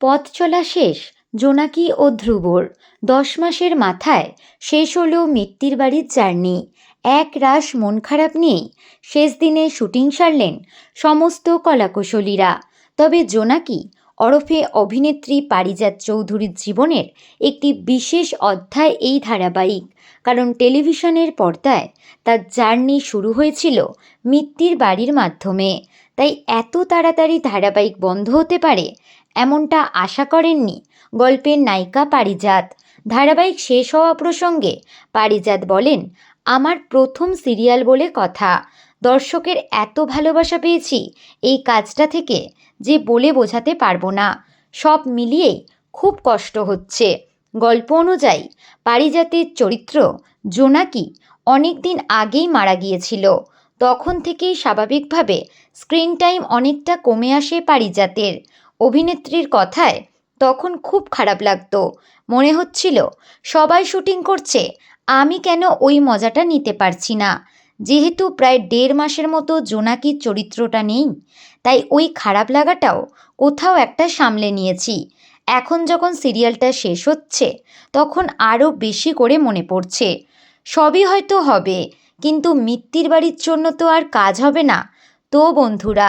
পথ চলা শেষ, জোনাকি ও ধ্রুবর। দশ মাসের মাথায় শেষ হলো মিত্তির বাড়ির জার্নি। এক রাশ মন খারাপ নিয়েই শেষ দিনে শুটিং সারলেন সমস্ত কলাকুশলীরা। তবে জোনাকি ওরফে অভিনেত্রী পারিজাত চৌধুরীর জীবনের একটি বিশেষ অধ্যায় এই ধারাবাহিক। কারণ টেলিভিশনের পর্দায় তার জার্নি শুরু হয়েছিল মিত্তির বাড়ির মাধ্যমে। তাই এত তাড়াতাড়ি ধারাবাহিক বন্ধ হতে পারে এমনটা আশা করেননি গল্পের নায়িকা পারিজাত। ধারাবাহিক শেষ হওয়া প্রসঙ্গে পারিজাত বলেন, আমার প্রথম সিরিয়াল বলে কথা। দর্শকের এত ভালোবাসা পেয়েছি, এই কাজটা থেকে যে বলে বোঝাতে পারব না। সব মিলিয়েই খুব কষ্ট হচ্ছে। গল্প অনুযায়ী, পারিজাতের চরিত্র জোনাকি অনেক দিন আগেই মারা গিয়েছিল। তখন থেকেই স্বাভাবিকভাবে স্ক্রিন টাইম অনেকটা কমে আসে পারিজাতের। অভিনেত্রীর কথায় তখন খুব খারাপ লাগতো। মনে হচ্ছিল, সবাই শুটিং করছে, আমি কেন ওই মজাটা নিতে পারছি না? যেহেতু প্রায় দেড় মাসের মতো জোনাকির চরিত্রটা নেই, তাই ওই খারাপ লাগাটাও কোথাও একটা সামলে নিয়েছি। এখন যখন সিরিয়ালটা শেষ হচ্ছে, তখন আরও বেশি করে মনে পড়ছে। সবই হয়তো হবে, কিন্তু মিত্তির বাড়ির জন্য তো আর কাজ হবে না। তো বন্ধুরা